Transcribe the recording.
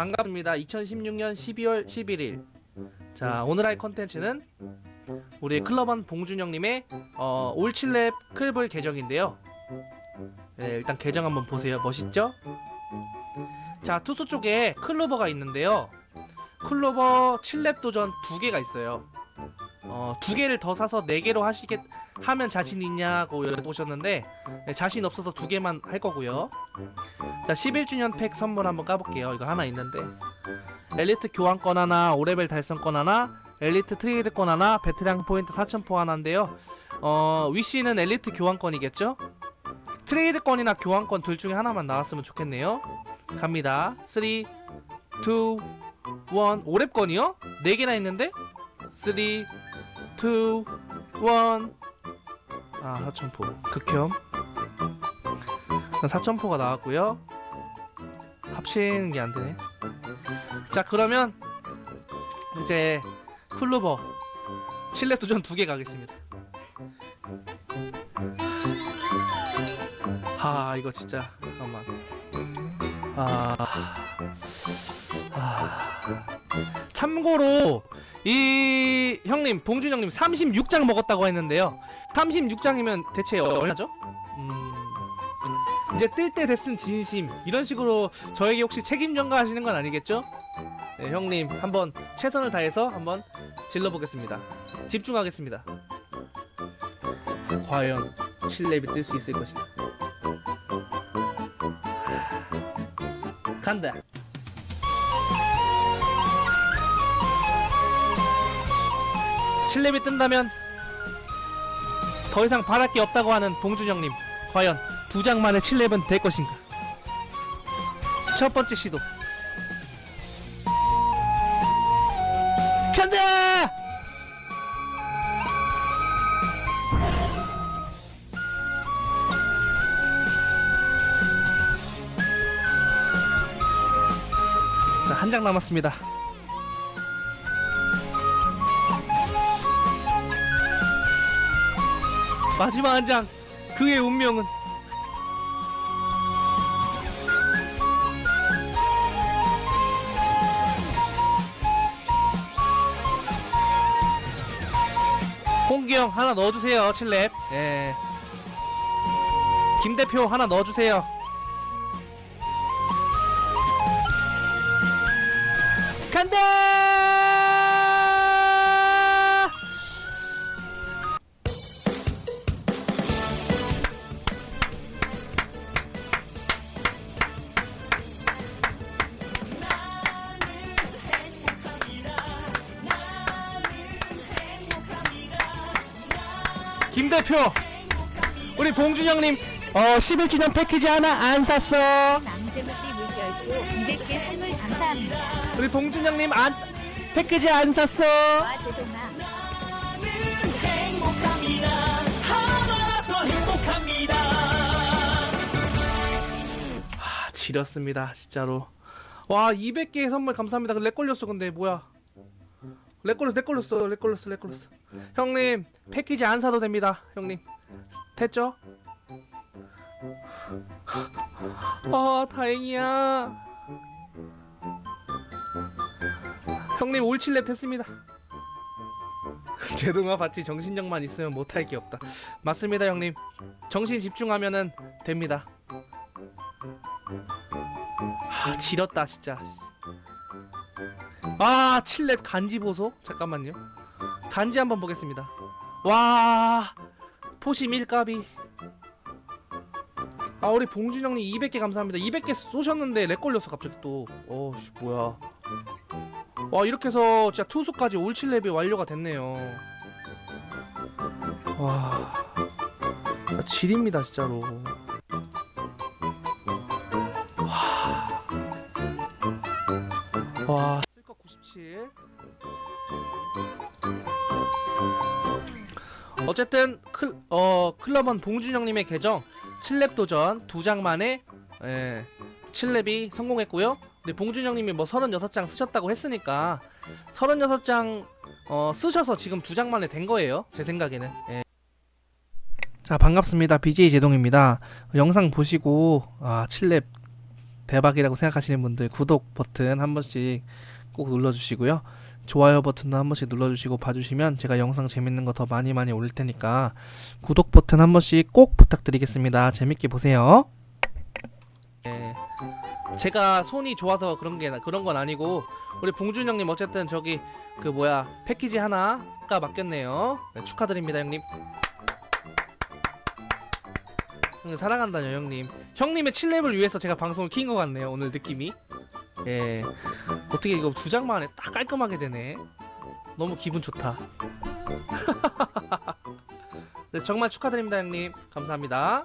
반갑습니다. 2016년 12월 11일. 자, 오늘 할 컨텐츠는 우리 클럽원 봉준영님의 어, 올칠랩 클볼 계정인데요. 네, 일단 계정 한번 보세요. 멋있죠? 자, 투수 쪽에 클로버가 있는데요. 클로버 7랩 도전 두 개가 있어요. 어, 두 개를 더 사서 네 개로 하시겠 하면 자신 있냐고 여쭤보셨는데 네, 자신 없어서 두 개만 할 거고요. 자 11주년 팩 선물 한번 까볼게요. 이거 하나 있는데. 엘리트 교환권 하나 5레벨 달성권 하나 엘리트 트레이드권 하나 베테랑 포인트 4000포 하나인데요. 어 위시는 엘리트 교환권이겠죠? 트레이드권이나 교환권 둘 중에 하나만 나왔으면 좋겠네요. 갑니다. 3 2 1 5렙권이요? 4개나 있는데? 3 2 1 아, 4000포. 극혐. 4000포가 나왔고요. 합치는 게 안 되네. 자, 그러면 이제 클로버 7렙 도전 두 개 가겠습니다. 아, 이거 진짜 잠깐만. 아. 아. 참고로 이 형님 봉준 형님 36장 먹었다고 했는데요. 36장이면 대체 얼마죠? 음, 이제 뜰 때 됐은 진심 이런 식으로 저에게 혹시 책임 전가하시는 건 아니겠죠? 네, 형님 한번 최선을 다해서 한번 질러보겠습니다. 집중하겠습니다. 과연 7렙이 뜰 수 있을 것인가? 간다. 칠렙이 뜬다면 더 이상 바랄 게 없다고 하는 봉준영님 과연 두 장만의 7렙은 될 것인가? 첫 번째 시도. 간다 한 장 남았습니다. 마지막 한 장 그의 운명은? 홍기영 하나 넣어주세요 7렙. 예. 김 대표 하나 넣어주세요 간다. 김 대표 우리 봉준영님 어 11주년 패키지 하나 안 샀어. 남재무띠 물결표 200개 선물 감사합니다. 우리 봉준영님 안 패키지 안 샀어? 와 제동아. 아, 지렸습니다 진짜로. 와 200개의 선물 감사합니다. 렉 걸렸어 근데. 뭐야? 렉 걸렸어 렉 걸렸어 렉 걸렸어 렉 걸렸어. 형님 패키지 안 사도 됩니다 형님. 됐죠? 아 다행이야. 형님 올칠렙 됐습니다. 제동아 봤지? 정신력만 있으면 못할 게 없다. 맞습니다 형님. 정신 집중하면은 됩니다. 아 지렸다 진짜. 아 7렙 간지 보소? 잠깐만요. 간지 한번 보겠습니다. 와 포심 1까비 아 우리 봉준 형님 200개 감사합니다. 200개 쏘셨는데 렉 걸렸어 갑자기 또. 어씨 뭐야. 와 이렇게 해서 진짜 투수까지 올 7렙이 완료가 됐네요. 와. 진짜 질입니다 진짜로. 와. 쓸거 97 어쨌든 클, 어, 클럽원 봉준영님의 계정 7렙 도전 두장 만에 예, 7렙이 성공했고요 근데 봉준영님이 뭐 36장 쓰셨다고 했으니까 36장 어, 쓰셔서 지금 두장 만에 된 거예요 제 생각에는 예. 자 반갑습니다 BJ 제동입니다 영상 보시고 아 7렙 대박이라고 생각하시는 분들 구독 버튼 한 번씩 꼭 눌러주시고요. 좋아요 버튼도 한 번씩 눌러주시고 봐주시면 제가 영상 재밌는 거 더 많이 많이 올릴 테니까 구독 버튼 한 번씩 꼭 부탁드리겠습니다. 재밌게 보세요. 네, 제가 손이 좋아서 그런 게 그런 건 아니고 우리 봉준 형님 어쨌든 저기 그 뭐야 패키지 하나가 맡겼네요. 네, 축하드립니다 형님. 사랑한다요 형님. 형님의 7렙을 위해서 제가 방송을 킨 것 같네요 오늘 느낌이. 예. 어떻게 이거 두 장 만에 딱 깔끔하게 되네. 너무 기분 좋다. 네, 정말 축하드립니다 형님. 감사합니다.